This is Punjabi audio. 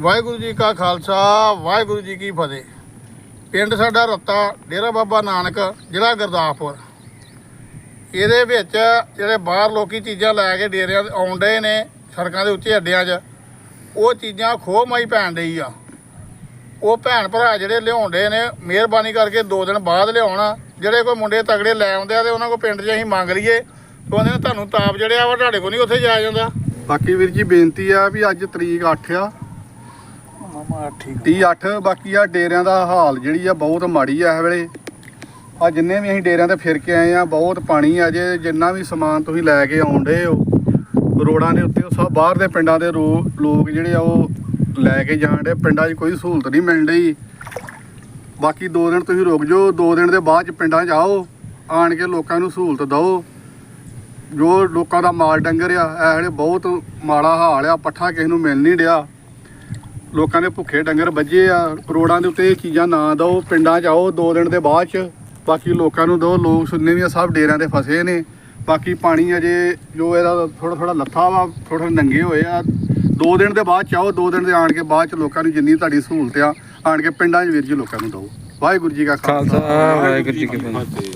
ਵਾਹਿਗੁਰੂ ਜੀ ਕਾ ਖਾਲਸਾ, ਵਾਹਿਗੁਰੂ ਜੀ ਕੀ ਫਤਿਹ। ਪਿੰਡ ਸਾਡਾ ਰੱਤਾ, ਡੇਰਾ ਬਾਬਾ ਨਾਨਕ, ਜ਼ਿਲ੍ਹਾ ਗੁਰਦਾਸਪੁਰ। ਇਹਦੇ ਵਿੱਚ ਜਿਹੜੇ ਬਾਹਰ ਲੋਕੀ ਚੀਜ਼ਾਂ ਲੈ ਕੇ ਡੇਰਿਆਂ ਤੇ ਆਉਂਦੇ ਨੇ, ਸੜਕਾਂ ਦੇ ਉੱਚੇ ਅੱਡਿਆਂ 'ਚ, ਉਹ ਚੀਜ਼ਾਂ ਖੋਹ ਮਾਈ ਭੈਣ ਡਈ ਆ। ਉਹ ਭੈਣ ਭਰਾ ਜਿਹੜੇ ਲਿਆਉਂਦੇ ਨੇ, ਮਿਹਰਬਾਨੀ ਕਰਕੇ ਦੋ ਦਿਨ ਬਾਅਦ ਲਿਆਉਣ, ਜਿਹੜੇ ਕੋਈ ਮੁੰਡੇ ਤਗੜੇ ਲੈ ਆਉਂਦੇ ਆ ਤੇ ਉਹਨਾਂ ਕੋਲ ਪਿੰਡ 'ਚ ਅਸੀਂ ਮੰਗ ਲਈਏ, ਤੇ ਉਹਨੇ ਤੁਹਾਨੂੰ ਤਾਪ ਜੜਿਆ ਵਾ, ਤੁਹਾਡੇ ਕੋਲ ਨਹੀਂ ਉੱਥੇ ਜਾਇਆ ਜਾਂਦਾ। ਬਾਕੀ ਵੀਰ ਜੀ ਬੇਨਤੀ ਆ ਵੀ ਅੱਜ ਤਰੀਕ 8 ਆ ਮਾਮਾ ਠੀਕ 30 8 ਬਾਕੀ ਆ ਡੇਰਿਆਂ ਦਾ ਹਾਲ ਜਿਹੜੀ ਆ ਬਹੁਤ ਮਾੜੀ ਆ ਇਸ ਵੇਲੇ। ਆ ਜਿੰਨੇ ਵੀ ਅਸੀਂ ਡੇਰਿਆਂ ਤੇ ਫਿਰ ਕੇ ਆਏ ਆ, ਬਹੁਤ ਪਾਣੀ ਆ ਜੇ, ਜਿੰਨਾ ਵੀ ਸਮਾਨ ਤੁਸੀਂ ਲੈ ਕੇ ਆਉਂਦੇ ਹੋ, ਰੋਡਾਂ ਦੇ ਉੱਤੇ ਉਹ ਸਭ ਬਾਹਰ ਦੇ ਪਿੰਡਾਂ ਦੇ ਰੋ- ਲੋਕ ਜਿਹੜੇ ਆ ਉਹ ਲੈ ਕੇ ਜਾਣ ਦੇ ਪਿੰਡਾਂ 'ਚ ਕੋਈ ਸਹੂਲਤ ਨਹੀਂ ਮਿਲ ਰਹੀ ਬਾਕੀ 2 ਦਿਨ ਤੁਸੀਂ ਰੁਕ ਜਾਓ 2 ਦਿਨ ਦੇ ਬਾਅਦ 'ਚ ਪਿੰਡਾਂ 'ਚ ਆਓ, ਆਣ ਕੇ ਲੋਕਾਂ ਨੂੰ ਸਹੂਲਤ ਦਿਓ। ਜੋ ਲੋਕਾਂ ਦਾ ਮਾਲ ਡੰਗਰ ਆ ਇਹ ਵੇਲੇ ਬਹੁਤ ਮਾੜਾ ਹਾਲ ਆ, ਪੱਠਾ ਕਿਸੇ ਨੂੰ ਮਿਲ ਨਹੀਂ ਰਿਹਾ ਲੋਕਾਂ ਦੇ ਭੁੱਖੇ ਡੰਗਰ ਵੱਜੇ ਆ। ਰੋਡਾਂ ਦੇ ਉੱਤੇ ਇਹ ਚੀਜ਼ਾਂ ਨਾ ਦਿਓ, ਪਿੰਡਾਂ 'ਚ ਆਓ ਦੋ ਦਿਨ ਦੇ ਬਾਅਦ 'ਚ। ਬਾਕੀ ਲੋਕਾਂ ਨੂੰ ਦਿਓ, ਲੋਕ ਸੁਣਨੇ ਵੀ ਆ, ਸਭ ਡੇਰਿਆਂ ਤੇ ਫਸੇ ਨੇ। ਬਾਕੀ ਪਾਣੀ ਅਜੇ ਜੋ ਇਹਦਾ ਥੋੜਾ ਥੋੜਾ ਲੱਥਾ ਵਾ ਥੋੜਾ ਨੰਗੇ ਹੋਏ ਆ। ਦੋ ਦਿਨ ਦੇ ਬਾਅਦ 'ਚ ਆਓ, ਦੋ ਦਿਨ ਦੇ ਆਣ ਕੇ ਬਾਅਦ 'ਚ ਲੋਕਾਂ ਨੂੰ ਜਿੰਨੀ ਤੁਹਾਡੀ ਸਹੂਲਤ ਆ, ਆਣ ਕੇ ਪਿੰਡਾਂ 'ਚ ਵੀਰ ਜੀ ਲੋਕਾਂ ਨੂੰ ਦਿਓ। ਵਾਹਿਗੁਰੂ ਜੀ ਕਾ ਖਾਲਸਾ, ਵਾਹਿਗੁਰੂ ਜੀ ਕੀ ਫਤਿਹ।